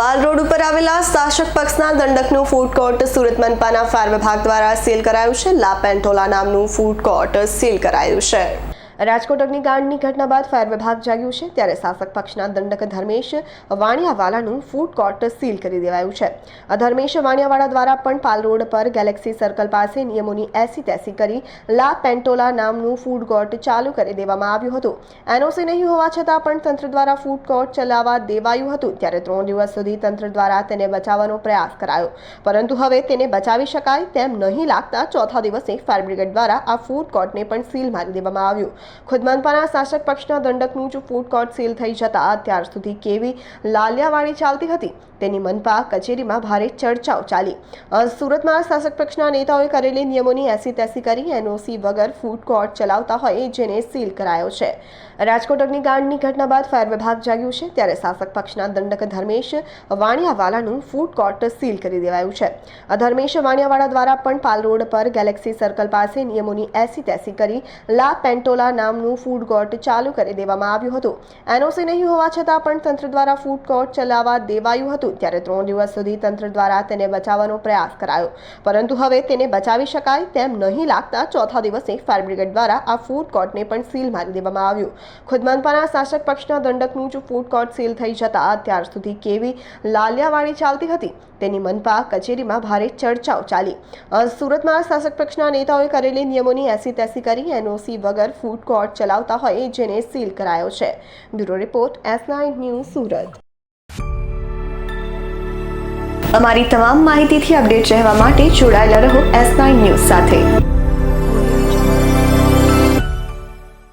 પાલ road ઉપર આવેલા શાસક પક્ષના દંડકનું ફૂડ કોર્ટ સુરત મનપાના ફાયર વિભાગ દ્વારા સીલ કરાયું છે. લા પેન્ટોલા નામનું ફૂડ કોર્ટ સીલ કરાયું છે. રાજકોટ અગ્નિકાંડની ઘટના બાદ ફાયર વિભાગ જાગ્યું છે, ત્યારે શાસક પક્ષના દંડક ધર્મેશ વાણિયાવાલાનું ફૂડ કોર્ટ સીલ કરી દેવાયું છે. ધર્મેશ વાણિયાવાળા દ્વારા પણ પાલ રોડ પર ગેલેક્સી સર્કલ પાસે નિયમોની એસી તેસી કરી લા પેન્ટોલા નામનું ફૂડ કોર્ટ ચાલુ કરી દેવામાં આવ્યું હતું. એનઓસી નહીં હોવા છતાં પણ તંત્ર દ્વારા ફૂડ કોર્ટ ચલાવવા દેવાયું હતું, ત્યારે ત્રણ દિવસ સુધી તંત્ર દ્વારા તેને બચાવવાનો પ્રયાસ કરાયો. પરંતુ હવે તેને બચાવી શકાય તેમ નહીં લાગતા ચોથા દિવસે ફાયર બ્રિગેડ દ્વારા આ ફૂડ કોર્ટને પણ સીલ મારી દેવામાં આવ્યું. ખુદ શાસક પક્ષના દંડકનું જ ફૂડ કોર્ટ સીલ થઈ જતા અત્યાર સુધી કેવી લાલિયાવાડી ચાલતી હતી તેની મનપા કચેરીમાં ભારે ચર્ચાઓ ચાલી. સુરતમાં શાસક પક્ષના નેતાઓએ કરેલી નિયમોની એસી તેસી કરી એનઓસી વગર ફૂડ કોર્ટ ચલાવતા હોય જેને સીલ કરાયો છે. રાજકોટ અગ્નિકાંડની ઘટના બાદ ફાયર વિભાગ જાગ્યું છે ત્યારે શાસક પક્ષના દંડક ધર્મેશ વાણિયાવાલાનું ફૂડ કોર્ટ સીલ કરી દેવાયું છે. ધર્મેશ વાણિયાવાળા દ્વારા પણ પાલ રોડ પર ગેલેક્સી સર્કલ પાસે નિયમોની એસી તેસી કરી લા પેન્ટોલા નામનું ફૂડ કોર્ટ ચાલુ કરી દેવામાં આવ્યું હતું. એનઓસી નહીં હોવા છતાં પણ તંત્ર દ્વારા ફૂડ કોર્ટ ચલાવવા દેવાયું હતું, ત્યારે ત્રણ દિવસ સુધી તંત્ર દ્વારા તેને બચાવવાનો પ્રયાસ કરાયો. પરંતુ હવે તેને બચાવી શકાય તેમ નહીં લાગતા ચોથા દિવસે ફાયર બ્રિગેડ દ્વારા આ ફૂડ કોર્ટને પણ સીલ મારી દેવામાં આવ્યું. ખુદ મનપાના શાસક પક્ષના દંડકનું જ ફૂડ કોર્ટ સીલ થઈ જતા અત્યાર સુધી કેવી લાલિયાવાળી ચાલતી હતી, તેની મનપા કચેરીમાં ભારે ચર્ચાઓ ચાલી. સુરતમાં શાસક પક્ષના નેતાઓએ કરેલી નિયમોની એસી તેસી કરી એનઓસી વગર ફૂડ કોર્ટ ચલાવતા હોય જેને સીલ કરાયો છે. Bureau report S news Surat. અમારી તમામ માહિતીથી અપડેટ રહેવા માટે જોડાયેલા રહો એસ ન્યૂઝ સાથે.